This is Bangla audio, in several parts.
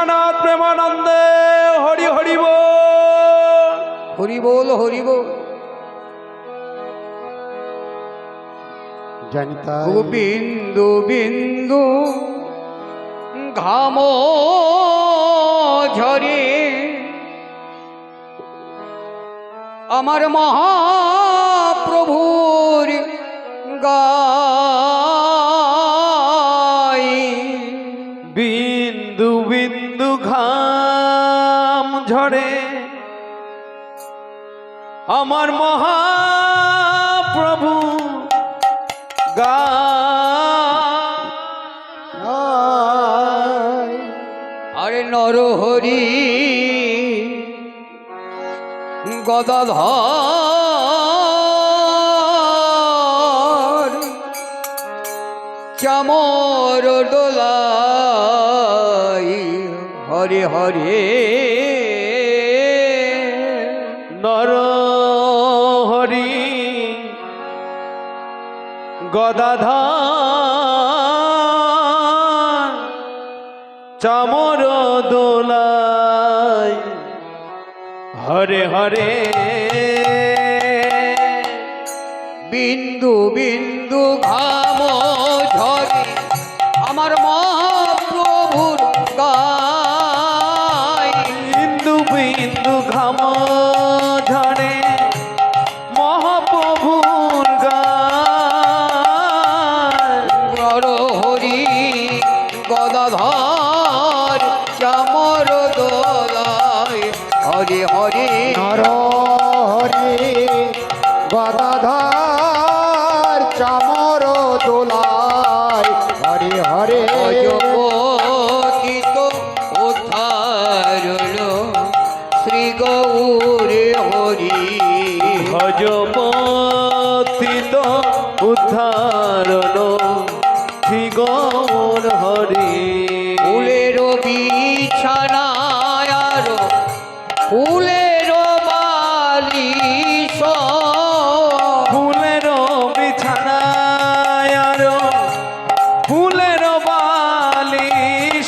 জগন্নাথ প্রেমানন্দে হরি হরি বল। হরি বল জানিতা বিন্দু বিন্দু ঘাম ঝরে। আমার মহাপ্রভুর গা বিন্দু বিন্দু ঘাম ঝরে। আমার মহাপ্রভু গা। আরে নরহরি গদধ চামর ডোলা হরে হরে। নর হরি গদাধা চামর দোলাই হরে হরে। বিন্দু বিন্দু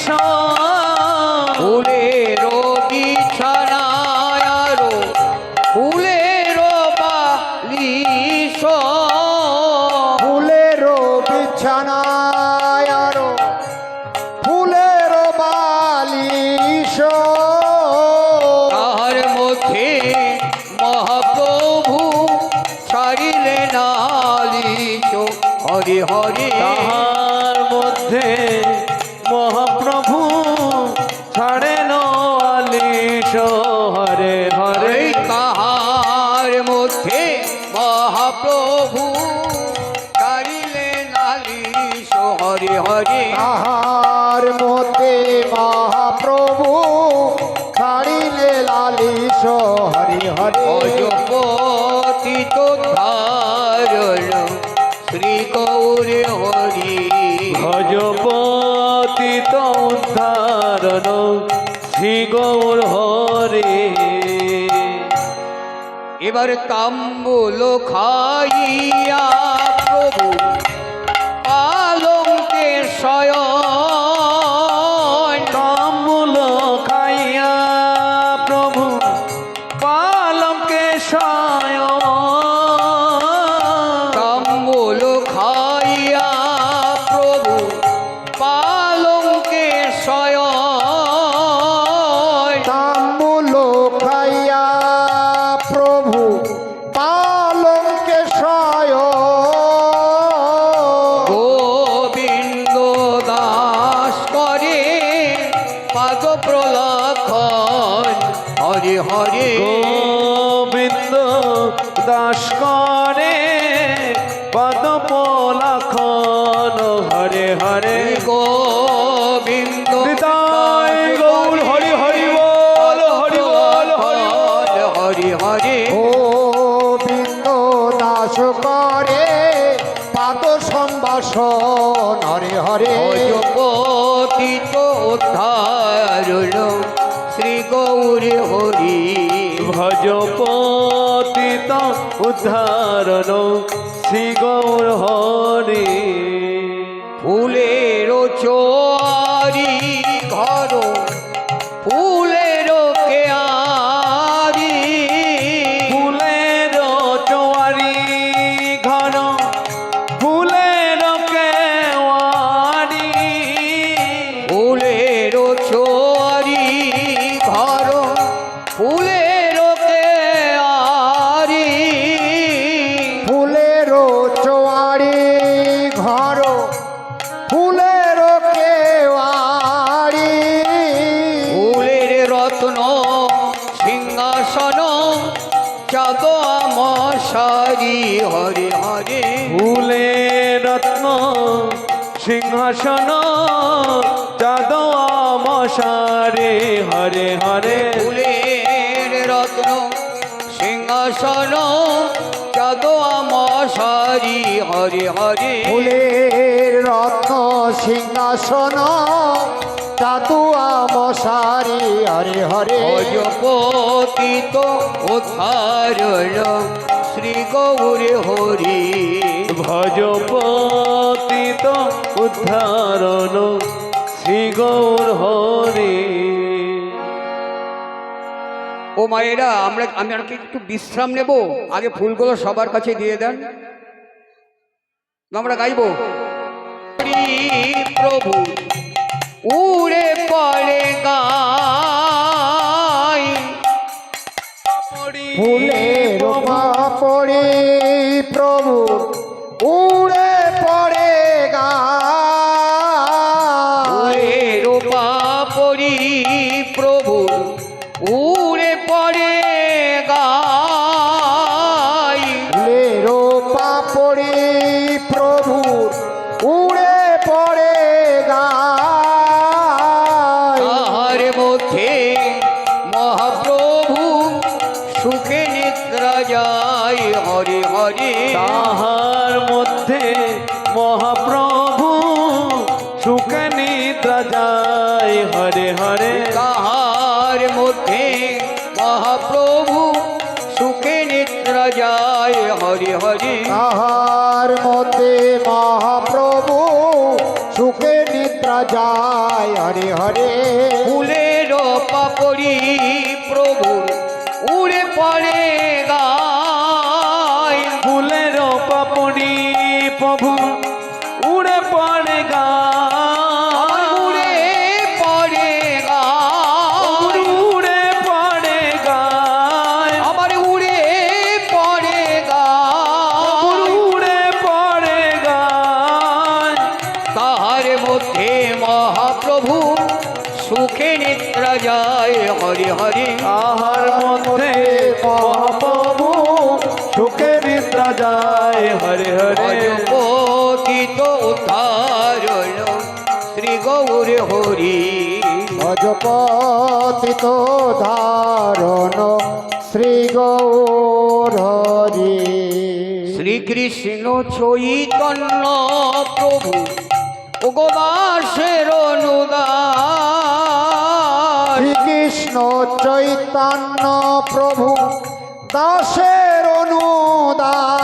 唱 প্রভু ছাড়েন আলিশো। উদ্ধারণ শ্রী গৌর হরে। এবার তাম্বুল খাইয়া প্রভু উদ্ধারণ শ্রী গৌর হরে। ফুলের চরি সারি হরে হরে। ফুলে রত্ন সিংহাসন যাদব মশারে হরে হরে। ফুলের রত্ন সিংহাসন চাঁদো মশারি হরে হরে। ফুলের রত্ন সিংহাসন চাতুয়া মশারি হরে হরে। ভজপতিত উদ্ধারণ শ্রী গৌরে হরি। ভজপতিত উদ্ধারণ শ্রী গৌর হরে। ও মায়েরা আমরা আমি আপনাকে একটু বিশ্রাম নেব? আগে ফুলগুলো সবার কাছে দিয়ে দেন। আমরা গাইবো। প্রভু উড়ে হরে হরে। তাহার মধ্যে মহাপ্রভু সুখ নিদ্রা যায়। হরে হরে। তাহার মধ্যে মহাপ্রভু সুখে নিদ্রা যায়। হরে হরে। তাহার মধ্যে মহাপ্রভু সুখে নিদ্রা যায়। হরে হরে। ফুলের পাপড়ি প্রভু উড়ে পড়ে গায় মধ্যে মহাপ্রভু সুখে নিদ্রা যায় হরে হরে। তাহার মধ্যে মহাপ্রভু সুখে নিদ্রা যায় হরে হরে। অজপতিত উদ্ধারণ শ্রী গৌর হরি। ভজপতিত ধারণ শ্রী গৌর হরি। শ্রীকৃষ্ণ চৈতন্য প্রভু। গোদাসের অনুদাস শ্রীকৃষ্ণ চৈতন্য প্রভু দাসের অনুদান।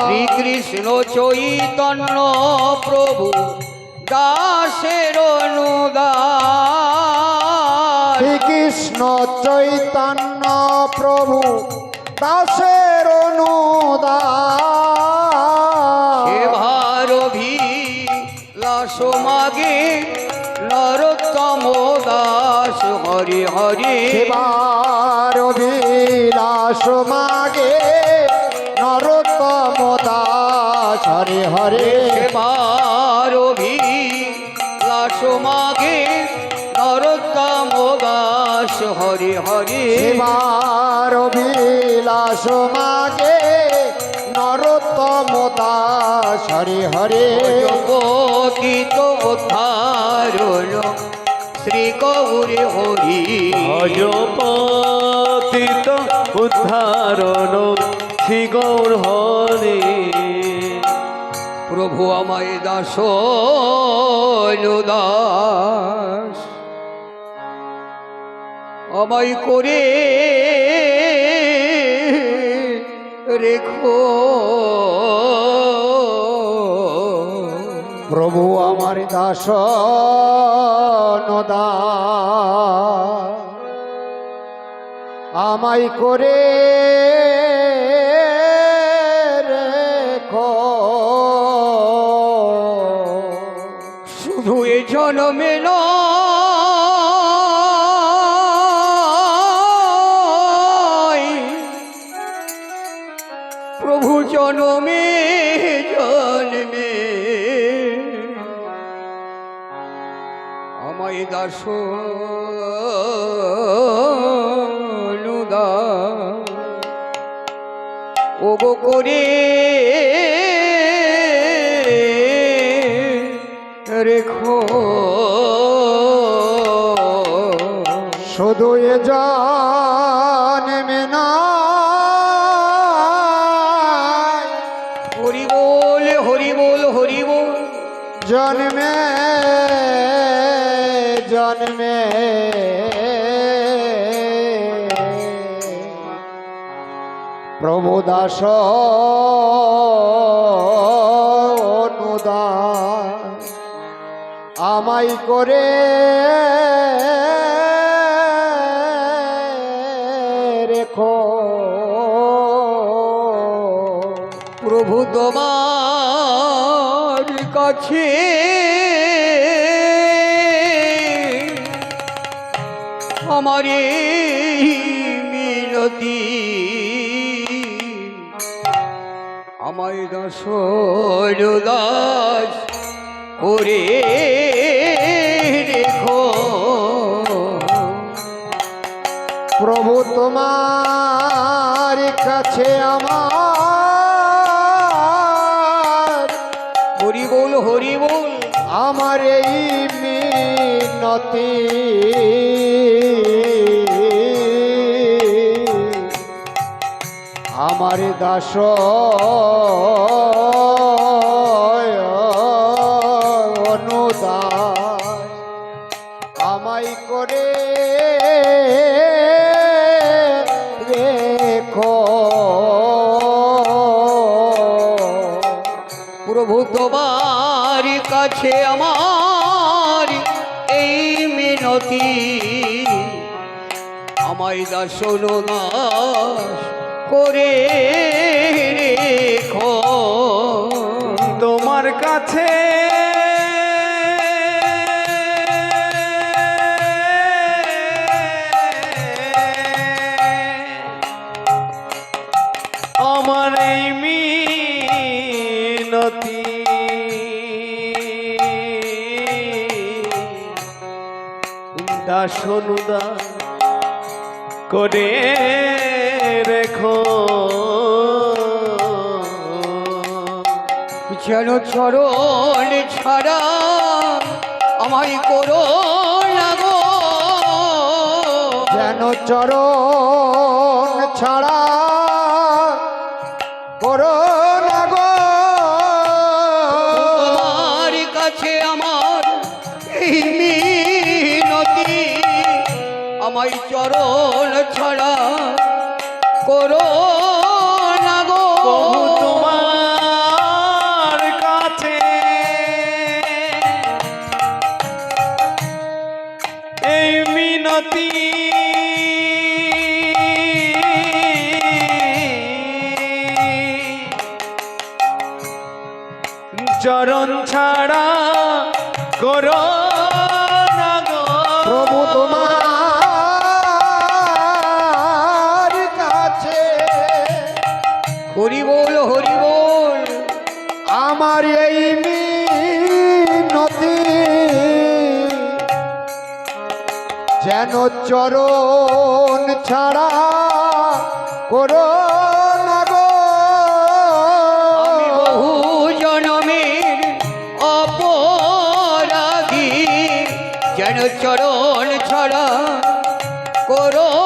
শ্রীকৃষ্ণ চৈতন্য প্রভু দাসের অনুদাস শ্রীকৃষ্ণ চৈতন্য প্রভু দাসের অনুদান। লাস মাগে নরোত্তম দাস হরি হরি। সেবার বিলাস মাগে নরোত্তম দাস হরে হরে। ভারভি লাস মাগে নরোত্তম দাস হরি হরি। সেবার বিলাস মাগে নরোত্তম দাস হরে হরে। জগতিত উদ্ধারণ শ্রী গৌরী হরি। ভজপতিত উদ্ধারণ শ্রী গৌর হরে। প্রভু আমায় দাস দাস। আমায় করে রেখো। প্রভু আমার দাস নদা করে শুধু এ জনমে আমায় দাস ওগো করে রেখো। এ জন্মে না হরি বল হরি বল হরি বল জন্মে জন্মে। প্রভু দাস আমাই করে। রেখো। প্রভু তোমার কাছে আমার মিনতি আমায় দশর দাস করে রেখো। প্রভু তোমার কাছে আমার হরি বল হরি বল আমার এই মিনতি। আমার দাস। অনুদাস আমাই করে কাছে আমার এই মিনতি। আমায় দাস করে রেখো। তোমার কাছে আমার দাসনুদা করে রেখো যেন চরণ ছাড়া আমায় করো লাগো যেন চরণ ছাড়া করো না গো। তোমার কাছে আমার মিনতি, আমায় চরণ ছাড়া করো তোমার কাছে। এই মিনতি। চরণ ছাড়া করো আমার এই মিনতি যেন চরণ ছাড়া করো চরণ ছাড়া করো